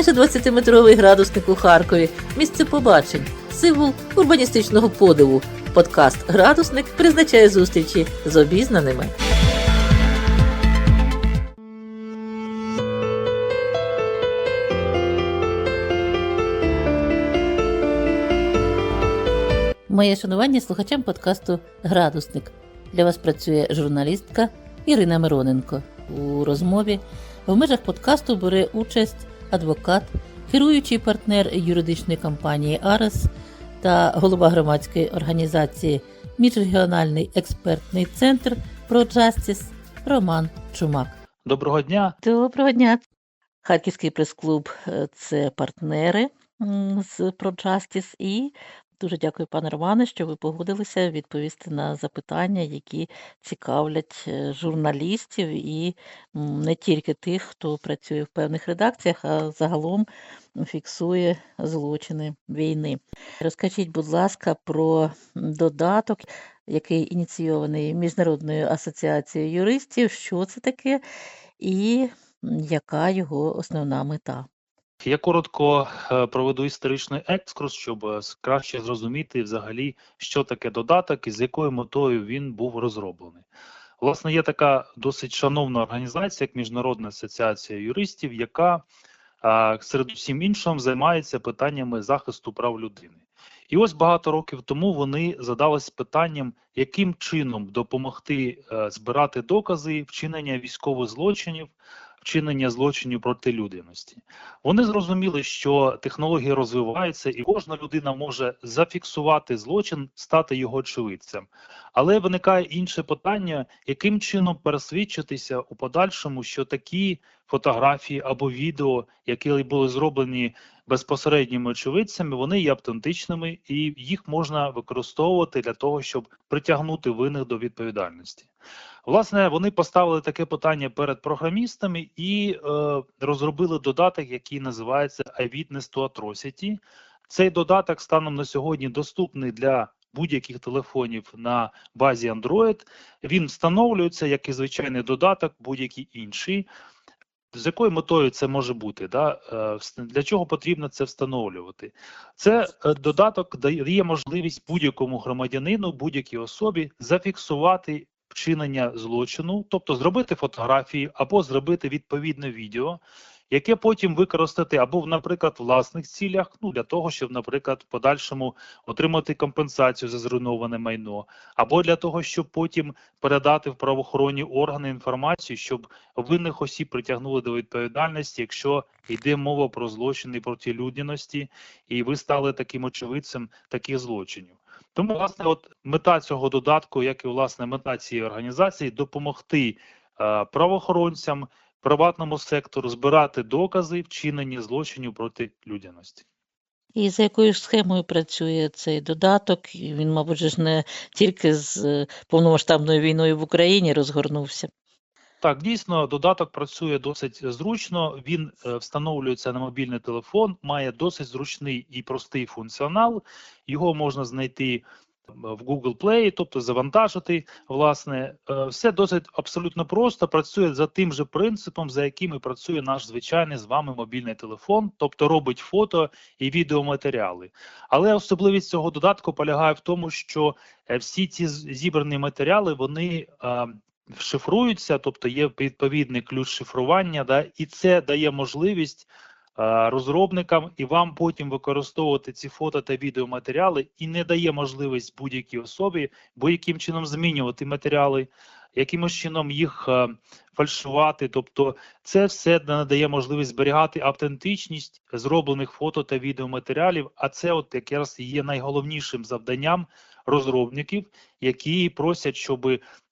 майже 20-метровий градусник у Харкові, місце побачень, символ урбаністичного подиву. Подкаст Градусник призначає зустрічі з обізнаними. Моє шанування слухачам подкасту Градусник. Для вас працює журналістка Ірина Мироненко. У розмові в межах подкасту бере участь адвокат, керуючий партнер юридичної компанії Арес та голова громадської організації Міжрегіональний експертний центр ProJustice Роман Чумак. Доброго дня. Доброго дня. Харківський прес-клуб е, це партнери з ProJustice і дуже дякую, пане Романе, що ви погодилися відповісти на запитання, які цікавлять е, журналістів і не тільки тих, хто працює в певних редакціях, а загалом фіксує злочини війни. Розкажіть, будь ласка, про додаток, який ініційований Міжнародною асоціацією юристів, що це таке і яка його основна мета. Я коротко е, проведу історичний екскурс, щоб е, краще зрозуміти взагалі, що таке додаток і з якою метою він був розроблений. Власне, є така досить шановна організація, як Міжнародна асоціація юристів, яка серед усім іншим займається питаннями захисту прав людини. І ось багато років тому вони задались питанням, яким чином допомогти е, збирати докази вчинення військових злочинів, вчинення злочинів проти людяності. Вони зрозуміли, що технології розвиваються, і кожна людина може зафіксувати злочин, стати його очевидцем. Але виникає інше питання, яким чином пересвідчитися у подальшому, що такі фотографії або відео, які були зроблені безпосередніми очевидцями, вони є автентичними і їх можна використовувати для того, щоб притягнути винних до відповідальності. Власне, вони поставили таке питання перед програмістами і е, розробили додаток, який називається iWitness to Atrocity. Цей додаток станом на сьогодні доступний для будь-яких телефонів на базі Android. Він встановлюється як і звичайний додаток, будь-який інший. З якою метою це може бути? Да? Е, Для чого потрібно це встановлювати? Це е, додаток дає можливість будь-якому громадянину, будь-якій особі зафіксувати вчинення злочину, тобто зробити фотографії або зробити відповідне відео, яке потім використати або, наприклад, в власних цілях, ну для того, щоб, наприклад, в подальшому отримати компенсацію за зруйноване майно, або для того, щоб потім передати в правоохоронні органи інформацію, щоб винних осіб притягнули до відповідальності, якщо йде мова про злочини проти людяності, і ви стали таким очевидцем таких злочинів. Тому, власне, от мета цього додатку, як і власне мета цієї організації, допомогти е, правоохоронцям, приватному сектору збирати докази вчинення злочинів проти людяності. І за якою схемою працює цей додаток? Він, мабуть, ж не тільки з е, повномасштабною війною в Україні розгорнувся. Так, дійсно, додаток працює досить зручно. Він е, встановлюється на мобільний телефон, має досить зручний і простий функціонал. Його можна знайти е, в Google Play, тобто завантажити. Власне, Е, все досить абсолютно просто. Працює за тим же принципом, за яким і працює наш звичайний з вами мобільний телефон, тобто робить фото і відеоматеріали. Але особливість цього додатку полягає в тому, що всі ці зібрані матеріали вони шифруються, тобто є відповідний ключ шифрування, да, і це дає можливість е, розробникам і вам потім використовувати ці фото та відеоматеріали, і не дає можливість будь-якій особі будь-яким чином змінювати матеріали, якимось чином їх е, фальшувати. Тобто, це все надає можливість зберігати автентичність зроблених фото та відеоматеріалів. А це, от якраз є найголовнішим завданням розробників, які просять, щоби Е,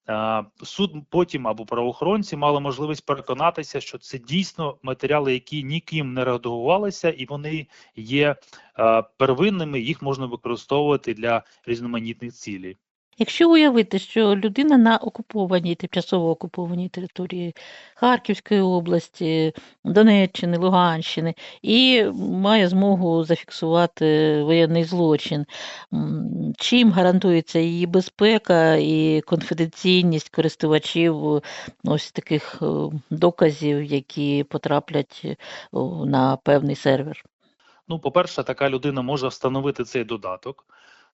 Суд потім або правоохоронці мали можливість переконатися, що це дійсно матеріали, які ніким не редагувалися, і вони є е, первинними. Їх можна використовувати для різноманітних цілей. Якщо уявити, що людина на окупованій, тимчасово окупованій території Харківської області, Донеччини, Луганщини і має змогу зафіксувати воєнний злочин, чим гарантується її безпека і конфіденційність користувачів ось таких е, доказів, які потраплять е, на певний сервер? Ну, по-перше, така людина може встановити цей додаток.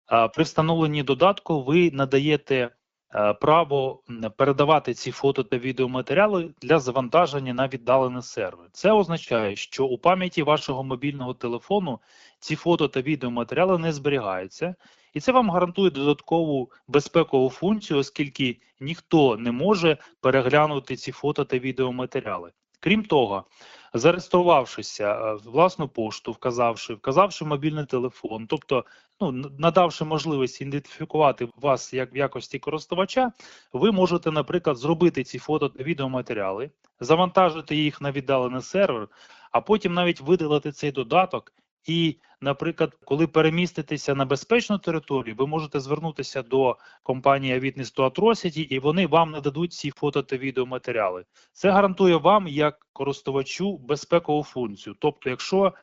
А При встановленні додатку ви надаєте е, право передавати ці фото та відеоматеріали для завантаження на віддалений сервер. Це означає, що у пам'яті вашого мобільного телефону ці фото та відеоматеріали не зберігаються, і це вам гарантує додаткову безпекову функцію, оскільки ніхто не може переглянути ці фото та відеоматеріали. Крім того, зареєструвавшися е, в власну пошту, вказавши, вказавши мобільний телефон, тобто ну, надавши можливість ідентифікувати вас як в якості користувача, ви можете, наприклад, зробити ці фото та відеоматеріали, завантажити їх на віддалений сервер, а потім навіть видалити цей додаток. І, наприклад, коли переміститеся на безпечну територію, ви можете звернутися до компанії to Atrocity, і вони вам нададуть ці фото та відеоматеріали. Це гарантує вам, як користувачу, безпекову функцію. Тобто, якщо,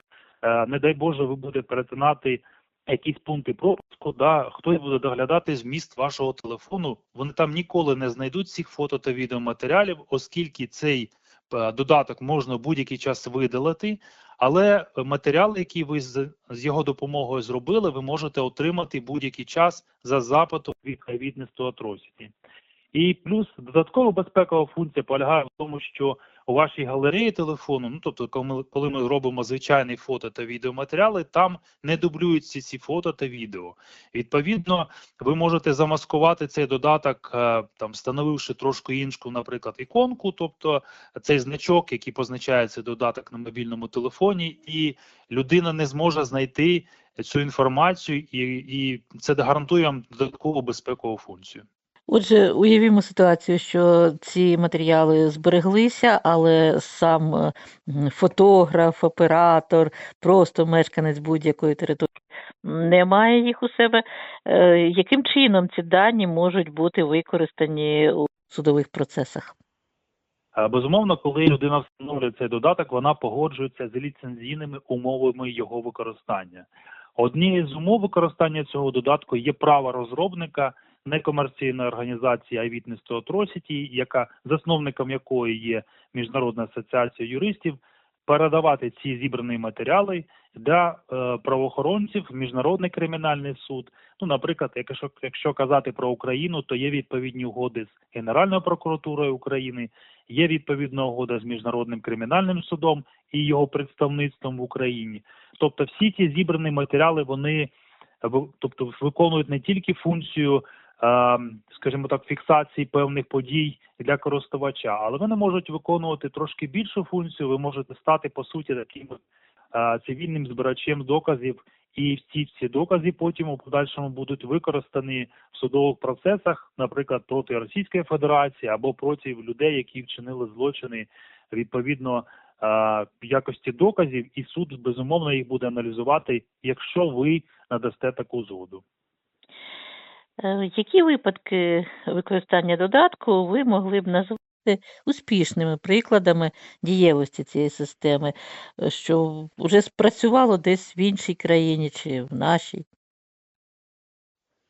е, не дай Боже, ви будете перетинати якісь пункти пропуску, да, хтось буде доглядати зміст вашого телефону, вони там ніколи не знайдуть цих фото та відеоматеріалів, оскільки цей додаток можна будь-який час видалити, але матеріал, який ви з, його допомогою зробили, ви можете отримати будь-який час за запитом від Atrocity. І плюс додаткова безпекова функція полягає в тому, що у вашій галереї телефону, ну тобто, коли ми, робимо звичайні фото та відеоматеріали, там не дублюються ці фото та відео. Відповідно, ви можете замаскувати цей додаток, е, там встановивши трошки іншу, наприклад, іконку, тобто цей значок, який позначає цей додаток на мобільному телефоні, і людина не зможе знайти цю інформацію, і, і це гарантує вам додаткову безпекову функцію. Отже, уявімо ситуацію, що ці матеріали збереглися, але сам е, фотограф, оператор, просто мешканець будь-якої території не має їх у себе. Е, Яким чином ці дані можуть бути використані у судових процесах? Е, Безумовно, коли людина встановлює цей додаток, вона погоджується з ліцензійними умовами його використання. Однією з умов використання цього додатку є право розробника некомерційної організації iWitness to яка засновником якої є Міжнародна асоціація юристів, передавати ці зібрані матеріали для е, правоохоронців міжнародний кримінальний суд. Ну, наприклад, якщо, якщо казати про Україну, то є відповідні угоди з Генеральною прокуратурою України, є відповідна угода з міжнародним кримінальним судом і його представництвом в Україні. Тобто, всі ці зібрані матеріали вони тобто виконують не тільки функцію, скажімо так, фіксації певних подій для користувача, але вони можуть виконувати трошки більшу функцію. Ви можете стати по суті таким е, цивільним збирачем доказів, і всі ці докази потім у подальшому будуть використані в судових процесах, наприклад, проти Російської Федерації або проти людей, які вчинили злочини відповідно е, якості доказів, і суд безумовно їх буде аналізувати, якщо ви надасте таку згоду. Е, Які випадки використання додатку ви могли б назвати успішними прикладами дієвості цієї системи, е, що вже спрацювало десь в іншій країні чи в нашій?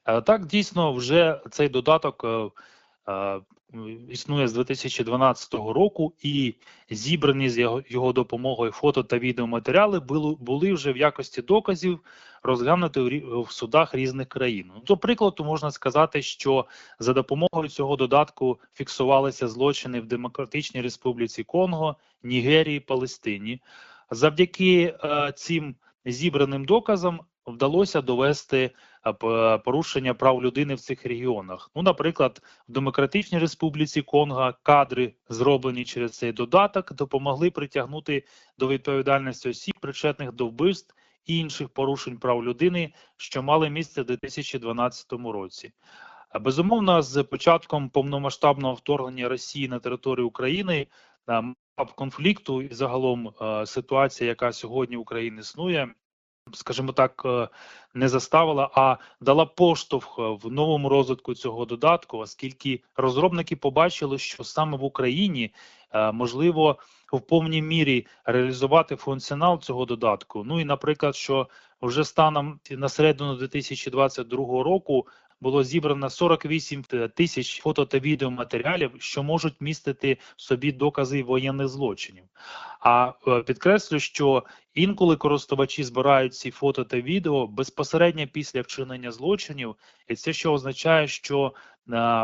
Е, Так, дійсно, вже цей додаток існує з 2012 року, і зібрані з його, його допомогою фото та відеоматеріали були, були вже в якості доказів розглянуті в, в судах різних країн. Ну, До прикладу, можна сказати, що за допомогою цього додатку фіксувалися злочини в Демократичній Республіці Конго, Нігерії, Палестині. Завдяки е, цим зібраним доказам вдалося довести порушення прав людини в цих регіонах. Ну, наприклад, в Демократичній Республіці Конго кадри, зроблені через цей додаток, допомогли притягнути до відповідальності осіб, причетних до вбивств і інших порушень прав людини, що мали місце в 2012 році. Безумовно, з початком повномасштабного вторгнення Росії на територію України е, конфлікту і загалом е, ситуація, яка сьогодні в Україні існує, скажімо так, е, не заставила, а дала поштовх е, в новому розвитку цього додатку, оскільки розробники побачили, що саме в Україні е, можливо в повній мірі реалізувати функціонал цього додатку. Ну і, наприклад, що вже станом на середину 2022 року було зібрано 48 тисяч фото та відеоматеріалів, що можуть містити в собі докази воєнних злочинів. А е, підкреслю, що інколи користувачі збирають ці фото та відео безпосередньо після вчинення злочинів, і це що означає, що е,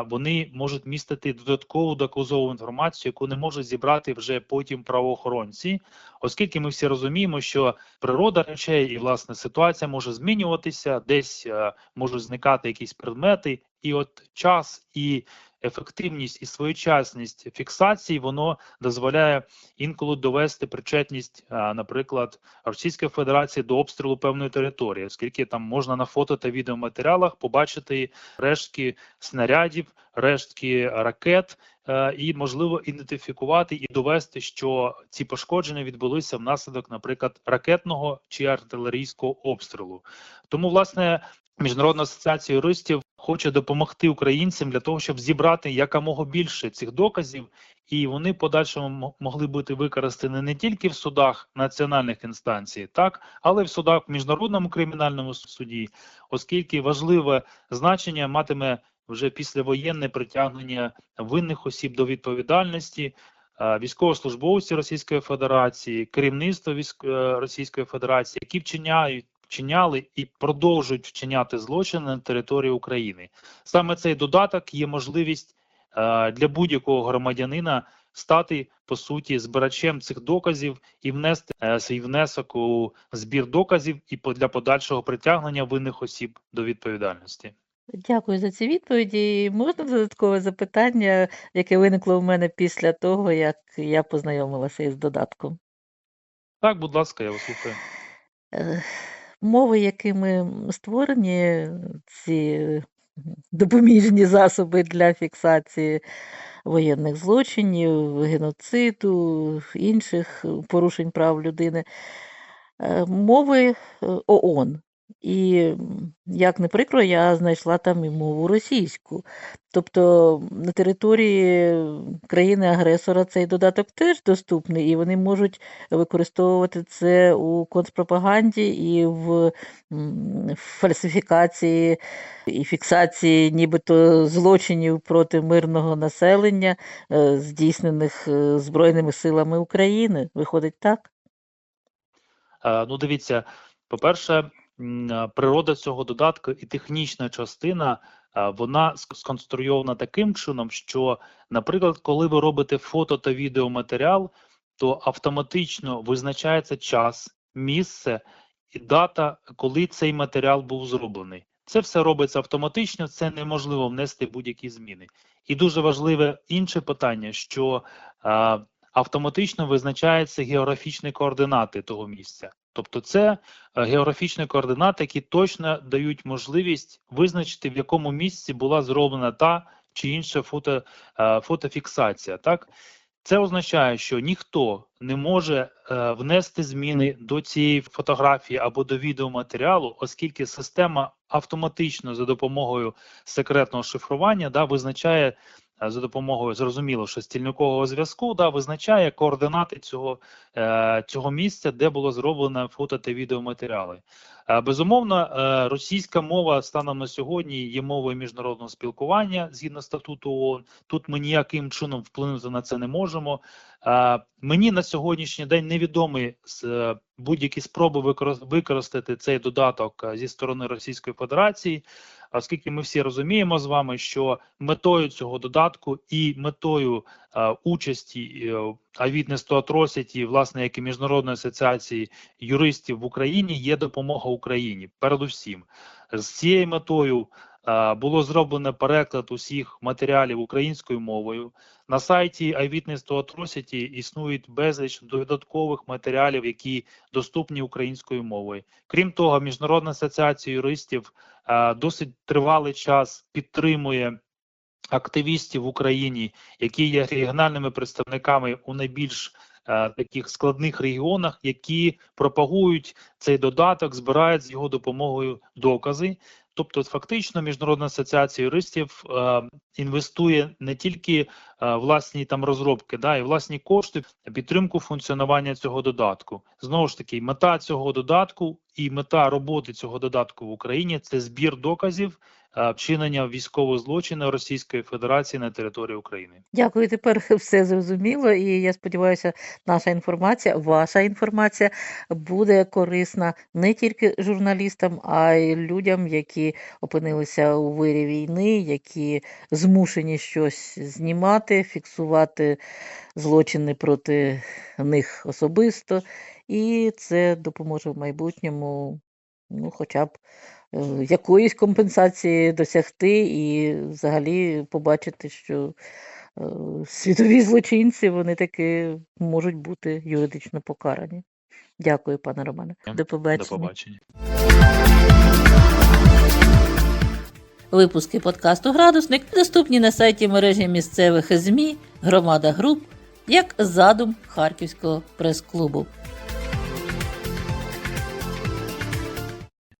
вони можуть містити додаткову доказову інформацію, яку не можуть зібрати вже потім правоохоронці, оскільки ми всі розуміємо, що природа речей і власне ситуація може змінюватися, десь е, можуть зникати якісь предмети, і от час і ефективність і своєчасність фіксації воно дозволяє інколи довести причетність, наприклад, Російської Федерації до обстрілу певної території, оскільки там можна на фото та відеоматеріалах побачити рештки снарядів, рештки ракет. е, І можливо ідентифікувати і довести, що ці пошкодження відбулися внаслідок, наприклад, ракетного чи артилерійського обстрілу. Тому, власне, міжнародна асоціація юристів хоче допомогти українцям для того, щоб зібрати якомога більше цих доказів, і вони подальшому могли бути використані не тільки в судах національних інстанцій, так але й в судах в міжнародному кримінальному суді, оскільки важливе значення матиме вже післявоєнне притягнення винних осіб до відповідальності. е, Військовослужбовці Російської Федерації, керівництво військ... е, Російської Федерації, які вчиняють вчиняли і продовжують вчиняти злочини на території України. Саме цей додаток є можливість е, для будь-якого громадянина стати по суті збирачем цих доказів і внести е, свій внесок у збір доказів і для подальшого притягнення винних осіб до відповідальності. Дякую за ці відповіді. Можна додаткове запитання, яке виникло в мене після того, як я познайомилася із додатком? Так, будь ласка, я вас слухаю. Е, Мови, якими створені ці допоміжні засоби для фіксації воєнних злочинів, геноциду, інших порушень прав людини, е, мови е, ООН. І як не прикро, я знайшла там і мову російську. Тобто на території країни-агресора цей додаток теж доступний, і вони можуть використовувати це у контрпропаганді і в фальсифікації і фіксації нібито злочинів проти мирного населення, е, здійснених е, Збройними силами України. Виходить так? Е, Ну, дивіться, по-перше, природа цього додатку і технічна частина, е, вона сконструйована таким чином, що, наприклад, коли ви робите фото та відеоматеріал, то автоматично визначається час, місце і дата, коли цей матеріал був зроблений. Це все робиться автоматично, це неможливо внести будь-які зміни. І дуже важливе інше питання, що е, автоматично визначаються географічні координати того місця. Тобто, це е, географічні координати, які точно дають можливість визначити, в якому місці була зроблена та чи інша фото, е, фотофіксація. Так, це означає, що ніхто не може е, внести зміни до цієї фотографії або до відеоматеріалу, оскільки система автоматично за допомогою секретного шифрування да, визначає за допомогою зрозуміло, що стільникового зв'язку да, визначає координати цього, е, цього місця, де було зроблено фото та відеоматеріали. Е, безумовно, е, російська мова станом на сьогодні є мовою міжнародного спілкування згідно статуту ООН. Тут ми ніяким чином вплинути на це не можемо. Е, Мені на сьогоднішній день е, будь-які спроби використ- використати цей додаток е, зі сторони Російської Федерації, оскільки ми всі розуміємо з вами, що метою цього додатку і метою е, участі е, to Atrocity, власне, як і міжнародної асоціації юристів в Україні, є допомога Україні. Передусім, з цією метою було зроблено переклад усіх матеріалів українською мовою. На сайті Eyewitness to Atrocity існують безліч додаткових матеріалів, які доступні українською мовою. Крім того, Міжнародна асоціація юристів е, досить тривалий час підтримує активістів в Україні, які є регіональними представниками у найбільш е, таких складних регіонах, які пропагують цей додаток, збирають з його допомогою докази. Тобто, фактично, міжнародна асоціація юристів е, інвестує не тільки е, власні там розробки, да, і власні кошти підтримку функціонування цього додатку. Знову ж таки, мета цього додатку і мета роботи цього додатку в Україні це збір доказів вчинення військових злочинів Російської Федерації на території України. Дякую, тепер все зрозуміло, і я сподіваюся, наша інформація, ваша інформація буде корисна не тільки журналістам, а й людям, які опинилися у вирі війни, які змушені щось знімати, фіксувати злочини проти них особисто, і це допоможе в майбутньому, ну, хоча б е, якоїсь компенсації досягти і взагалі побачити, що е, світові злочинці вони таки можуть бути юридично покарані. Дякую, пане Романе. До До побачення. побачення. Випуски подкасту Градусник доступні на сайті мережі місцевих ЗМІ Громада Груп як задум Харківського прес-клубу.